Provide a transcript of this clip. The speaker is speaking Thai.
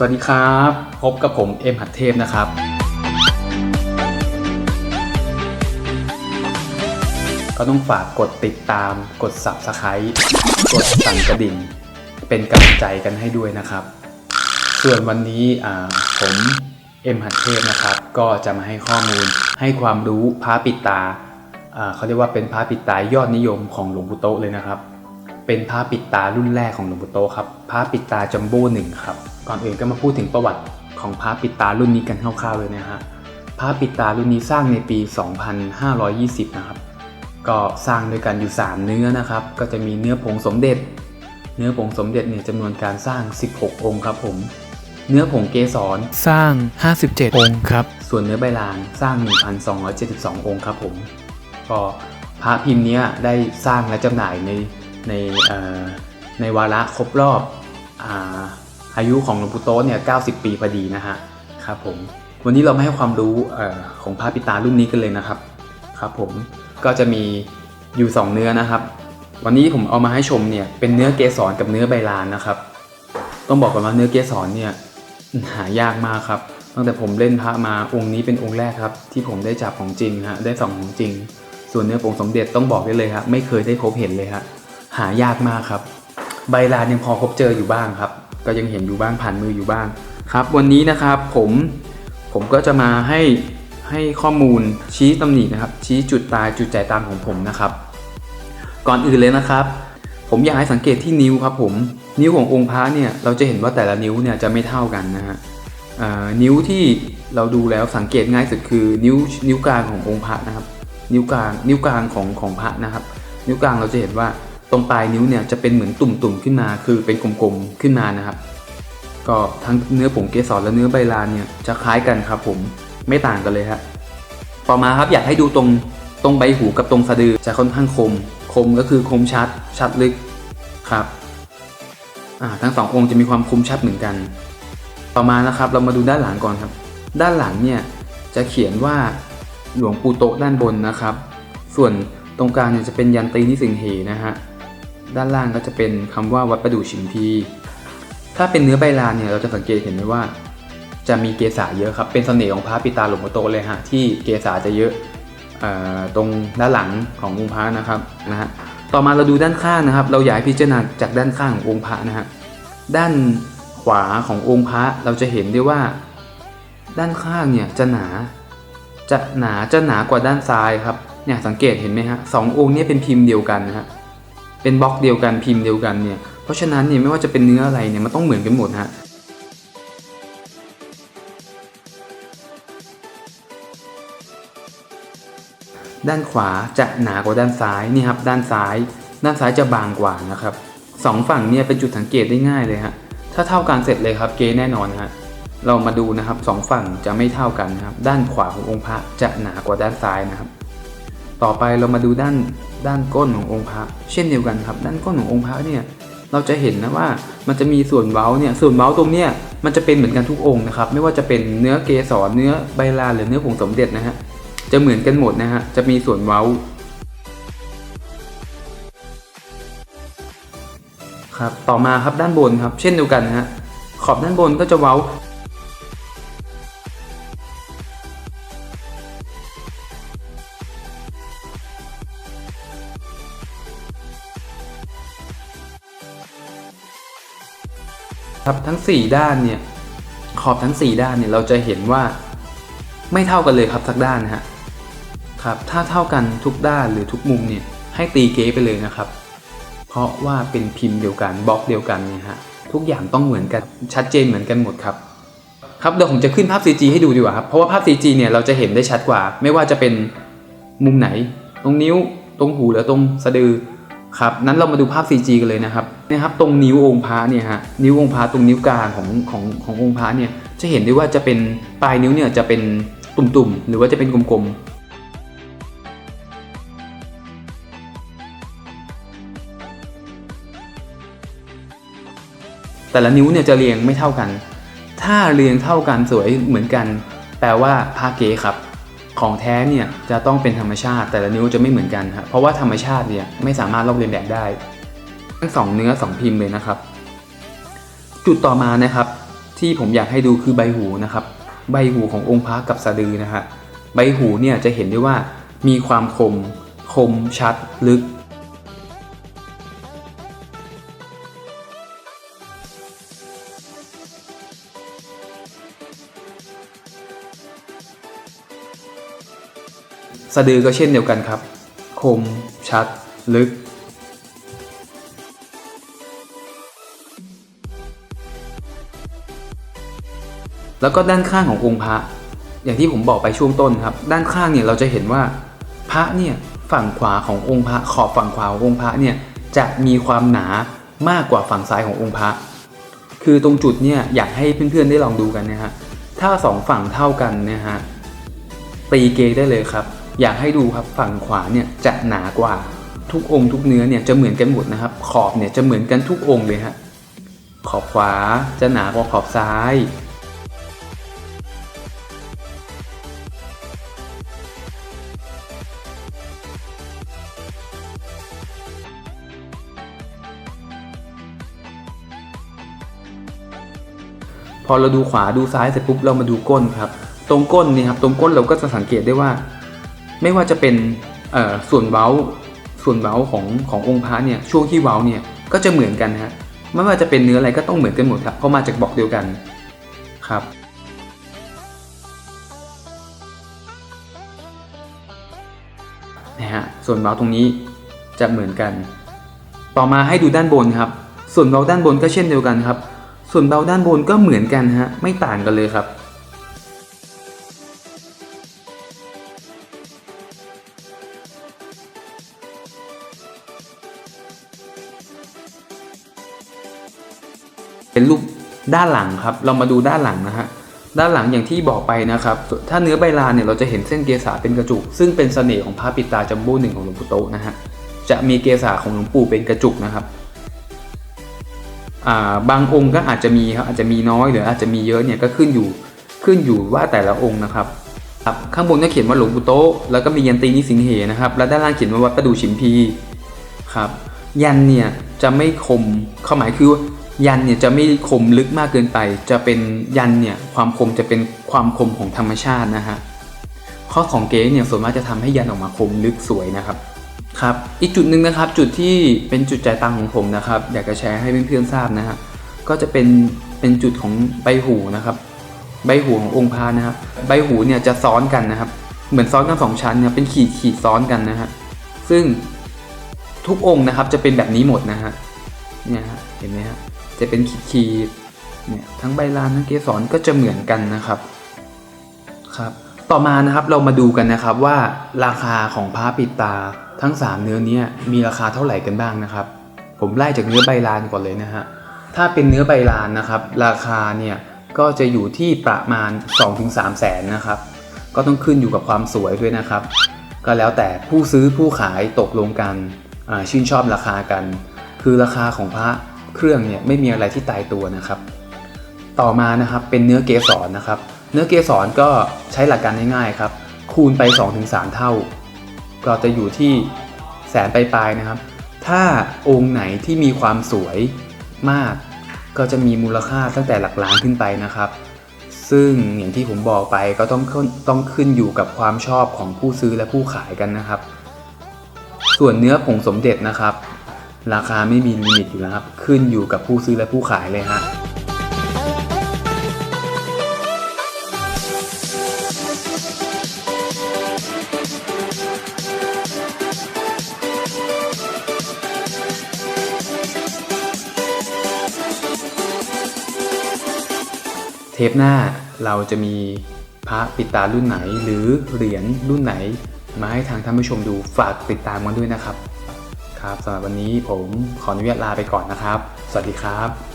สวัสดีครับ พบกับผมเอ็มหัดเทพนะครับ ก็ต้องฝากกดติดตาม กด Subscribe กดสั่นกระดิ่ง เป็นกำลังใจกันให้ด้วยนะครับ ส่วนวันนี้ผมเอ็มหัดเทพนะครับ ก็จะมาให้ข้อมูลให้ความรู้พระปิดตาเขาเรียกว่าเป็นพระปิดตายอดนิยมของหลวงปู่โตเลยนะครับ เป็นพระปิดตารุ่นแรกของหลวงปู่โตะครับพระปิดตาจัมโบ้หนึ่งครับก่อนอื่นก็มาพูดถึงประวัติของพระปิดตารุ่นนี้กันคร่าวๆเลยนะฮะพระปิดตารุ่นนี้สร้างในปี 2520 นะครับ ก็สร้างด้วยกันอยู่ 3 เนื้อนะครับ ก็จะมีเนื้อผงสมเด็จ เนื้อผงสมเด็จเนี่ยจำนวนการสร้าง 16 องค์ครับผม เนื้อผงเกสรสร้าง 57 องค์ครับ ส่วนเนื้อใบลานสร้าง 1,272 องค์ครับผม ก็พระพิมพ์เนี้ยได้สร้างและจำหน่ายใน ในในวาระครบรอบอาอายุของหลวงปู่โต๊ะเนี่ย90 ปีพอดีนะฮะครับผมวันนี้เรามาให้ความรู้อของพระปิตารุ่นนี้กันเลยนะครับครับผมก็จะมีอยู่ 2 เนื้อนะครับ วันนี้ผมเอามาให้ชมเนี่ยเป็นเนื้อเกสรกับเนื้อใบลานนะครับ ต้องบอกก่อนว่าเนื้อเกสรเนี่ยหายากมากครับตั้งแต่ผมเล่นพระมาองค์นี้เป็นองค์แรกครับ ที่ผมได้จับของจริงฮะได้สองของจริง ส่วนเนื้อผงสมเด็จต้องบอกได้เลยครับไม่เคยได้พบเห็นเลยฮะ หายากมากครับ ใบลานยังพอพบเจออยู่บ้างครับ ก็ยังเห็นอยู่บ้างผ่านมืออยู่บ้างครับ วันนี้นะครับผมผมก็จะมาให้ให้ข้อมูลชี้ตำหนินะครับ ชี้จุดตายจุดใจตามของผมนะครับ ก่อนอื่นเลยนะครับ ผมอยากให้สังเกตที่นิ้วครับ ผมนิ้วขององค์พระเนี่ยเราจะเห็นว่าแต่ละนิ้วเนี่ยจะไม่เท่ากันนะฮะนิ้วที่เราดูแล้วสังเกตง่ายสุดคือนิ้วนิ้วกลางขององค์พระนะครับ นิ้วกลางนิ้วกลางของของพระนะครับ นิ้วกลางเราจะเห็นว่า ตรงปลายนิ้วเนี่ยจะเป็นเหมือนตุ่มๆขึ้นมา คือเป็นกลมๆขึ้นมานะครับ ก็ทั้งเนื้อผงเกสรและเนื้อใบลานเนี่ยจะคล้ายกันครับผมไม่ต่างกันเลยฮะต่อมาครับอยากให้ดูตรงตรงใบหูกับตรงสะดือจะค่อนข้างคม คมก็คือคมชัด ชัดลึกครับอ่าทั้งสององค์จะมีความคมชัดเหมือนกัน ต่อมานะครับเรามาดูด้านหลังก่อนครับ ด้านหลังเนี่ยจะเขียนว่าหลวงปู่โตด้านบนนะครับ ส่วนตรงกลางเนี่ยจะเป็นยันตีนิสิงเหนะฮะ ด้านล่างก็จะเป็นคำว่าวัดประดู่ชิมพี ถ้าเป็นเนื้อใบลานเนี่ยเราจะสังเกตเห็นได้ว่า จะมีเกสาเยอะครับ เป็นเสน่ห์ของพระปิตาหลวงพ่อโตเลยฮะที่เกสาจะเยอะออตรงด้านหลังขององค์พระนะครับนะฮะต่อมาเราดูด้านข้างนะครับ เราอยากพิจารณาจากด้านข้างขององค์พระนะฮะด้านขวาขององค์พระเราจะเห็นได้ว่า ด้านข้างเนี่ยจะหนา จะหนาจะหนากว่าด้านซ้ายครับเนี่ยสังเกตเห็นไหมฮะสององค์นี้เป็นพิมพ์เดียวกันนะฮะ เป็นบล็อกเดียวกันพิมพ์เดียวกันเนี่ยเพราะฉะนั้นเนี่ยไม่ว่าจะเป็นเนื้ออะไรเนี่ยมันต้องเหมือนกันหมดฮะด้านขวาจะหนากว่าด้านซ้ายนี่ครับด้านซ้าย ด้านซ้ายจะบางกว่านะครับสองฝั่งเนี่ยเป็นจุดสังเกตได้ง่ายเลยฮะถ้าเท่ากันเสร็จเลยครับเกแน่นอนฮะเรามาดูนะครับสองฝั่งจะไม่เท่ากันนะครับด้านขวาขององค์พระจะหนากว่าด้านซ้ายนะครับ ต่อไปเรามาดูด้าน ด้านก้นขององค์พระเช่นเดียวกันครับ ด้านก้นขององค์พระเนี่ยเราจะเห็นนะว่ามันจะมีส่วนเว้าเนี่ยส่วนเว้าตรงเนี้ยมันจะเป็นเหมือนกันทุกองค์นะครับ ไม่ว่าจะเป็นเนื้อเกสรเนื้อใบลานหรือเนื้อผงสมเด็จนะฮะจะเหมือนกันหมดนะฮะจะมีส่วนเว้าครับต่อมาครับด้านบนครับ เช่นเดียวกันนะฮะขอบด้านบนก็จะเว้า ครับทั้ง 4 ด้านเนี่ยขอบทั้ง 4 ด้านเนี่ยเราจะเห็นว่าไม่เท่ากันเลยครับสักด้านนะฮะครับถ้าเท่ากันทุกด้านหรือทุกมุมเนี่ยให้ตีเก๊ไปเลยนะครับ เพราะว่าเป็นพิมพ์เดียวกันบล็อกเดียวกันเนี่ยฮะทุกอย่างต้องเหมือนกันชัดเจนเหมือนกันหมดครับครับเดี๋ยวผมจะขึ้นภาพ CG ให้ดูดีกว่าครับเพราะว่าภาพ CG เนี่ยเราจะเห็นได้ชัดกว่า ไม่ว่าจะเป็นมุมไหน ตรงนิ้วตรงหูหรือตรงสะดือครับนั้นเรามาดูภาพ CG กันเลยนะครับ นะครับตรงนิ้วองค์พระเนี่ยฮะนิ้วองค์พระตรงนิ้วกลางของของขององค์พระเนี่ยจะเห็นได้ว่าจะเป็นปลายนิ้วเนี่ยจะเป็นตุ่มๆ หรือว่าจะเป็นกลมๆแต่ละนิ้วเนี่ยจะเรียงไม่เท่ากัน ถ้าเรียงเท่ากันสวยเหมือนกัน แปลว่าพระเก๋ครับ ของแท้เนี่ยจะต้องเป็นธรรมชาติ แต่ละนิ้วจะไม่เหมือนกันครับเพราะว่าธรรมชาติเนี่ยไม่สามารถลอกเลียนแบบได้ ทั้งสองเนื้อสองพิมพ์เลยนะครับ จุดต่อมานะครับ ที่ผมอยากให้ดูคือใบหูนะครับ ใบหูขององค์พระกับสะดือนะฮะใบหูเนี่ยจะเห็นได้ว่ามีความคม คมชัด ลึก สะดือก็เช่นเดียวกันครับ คมชัด ลึก แล้วก็ด้านข้างขององค์พระ อย่างที่ผมบอกไปช่วงต้นครับ ด้านข้างเนี่ยเราจะเห็นว่าพระเนี่ยฝั่งขวาขององค์พระขอบฝั่งขวาขององค์พระเนี่ยจะมีความหนามากกว่าฝั่งซ้ายขององค์พระ คือตรงจุดเนี่ยอยากให้เพื่อนๆได้ลองดูกันนะฮะถ้าสองฝั่งเท่ากันนะฮะตีเกได้เลยครับ อยากให้ดูครับฝั่งขวาเนี่ยจะหนากว่าทุกองค์ทุกเนื้อเนี่ยจะเหมือนกันหมดนะครับ ขอบเนี่ยจะเหมือนกันทุกองค์เลยฮะขอบขวาจะหนากว่าขอบซ้าย พอเราดูขวาดูซ้ายเสร็จปุ๊บเรามาดูก้นครับ ตรงก้นนี่ครับตรงก้นเราก็จะสังเกตได้ว่า ไม่ว่าจะเป็นส่วนเว้าส่วนเว้าของขององค์พระเนี่ยช่วงที่เว้าเนี่ยก็จะเหมือนกันฮะไม่ว่าจะเป็นเนื้ออะไรก็ต้องเหมือนกันหมดครับเพราะมาจากบอกเดียวกันครับนะฮะส่วนเบาตรงนี้จะเหมือนกัน ต่อมาให้ดูด้านบนครับ ส่วนเบาด้านบนก็เช่นเดียวกันครับ ส่วนเบาด้านบนก็เหมือนกันฮะ ไม่ต่างกันเลยครับ เป็นรูปด้านหลังครับ เรามาดูด้านหลังนะฮะ ด้านหลังอย่างที่บอกไปนะครับ ถ้าเนื้อใบลานเนี่ยเราจะเห็นเส้นเกษาเป็นกระจุก ซึ่งเป็นเสน่ห์ของพระปิตาจัมโบ้หนึ่งของหลวงปู่โตนะฮะ จะมีเกษาของหลวงปู่เป็นกระจุกนะครับ บางองค์ก็อาจจะมีครับอาจจะมีน้อยหรืออาจจะมีเยอะเนี่ยก็ขึ้นอยู่ขึ้นอยู่ว่าแต่ละองค์นะครับครับข้างบนก็เขียนว่าหลวงปู่โตแล้วก็มียันตีนิสิงเหนะครับ แล้วด้านล่างเขียนว่าวัดประดู่ฉิมพีครับยันเนี่ยจะไม่คมควาหมายคือว่ายันเนี่ยจะไม่คมลึกมากเกินไป จะเป็นยันเนี่ยความคมจะเป็นความคมของธรรมชาตินะฮะข้อของเก๋เนี่ยส่วนมากจะทำให้ยันออกมาคมลึกสวยนะครับ ครับอีกจุดหนึ่งนะครับจุดที่เป็นจุดใจตังของผมนะครับ อยากจะแชร์ให้เพื่อนๆทราบนะฮะก็จะเป็นเป็นจุดของใบหูนะครับ ใบหูขององค์พระนะครับใบหูเนี่ยจะซ้อนกันนะครับ เหมือนซ้อนกันสองชั้นเนี่ยเป็นขีดขีดซ้อนกันนะฮะซึ่งทุกองค์นะครับจะเป็นแบบนี้หมดนะฮะเนี่ยฮะเห็นไหมฮะจะเป็นขีดขีดเนี่ยทั้งใบลานทั้งเกสรก็จะเหมือนกันนะครับครับ ต่อมานะครับเรามาดูกันนะครับว่าราคาของพระปิดตาทั้ง 3 เนื้อนี้มีราคาเท่าไหร่กันบ้างนะครับ ผมไล่จากเนื้อใบลานก่อนเลยนะฮะถ้าเป็นเนื้อใบลานนะครับ ราคาเนี่ยก็จะอยู่ที่ประมาณ 2-3 แสนนะครับ ก็ต้องขึ้นอยู่กับความสวยด้วยนะครับ ก็แล้วแต่ผู้ซื้อผู้ขายตกลงกันชื่นชอบราคากัน คือราคาของพระเครื่องเนี่ยไม่มีอะไรที่ตายตัวนะครับ ต่อมานะครับเป็นเนื้อเกสรนะครับ เนื้อเกสรก็ใช้หลักการง่ายๆครับ คูณไป 2-3 เท่า ก็จะอยู่ที่แสนปลายๆนะครับ ถ้าองค์ไหนที่มีความสวยมาก ก็จะมีมูลค่าตั้งแต่หลักล้านขึ้นไปนะครับ ซึ่งอย่างที่ผมบอกไปก็ต้องต้องขึ้นอยู่กับความชอบของผู้ซื้อและผู้ขายกันนะครับ ส่วนเนื้อผงสมเด็จนะครับ ราคาไม่มีลิมิตอยู่แล้วครับ ขึ้นอยู่กับผู้ซื้อและผู้ขายเลยฮะ ทปหน้าเราจะมีพระปิดตารุ่นไหน หรือเหรียญรุ่นไหน มาให้ทางท่านผู้ชมดูฝากติดตามกันด้วยนะครับ ครับสำหรับวันนี้ผมขออนุญาตลาไปก่อนนะครับ สวัสดีครับ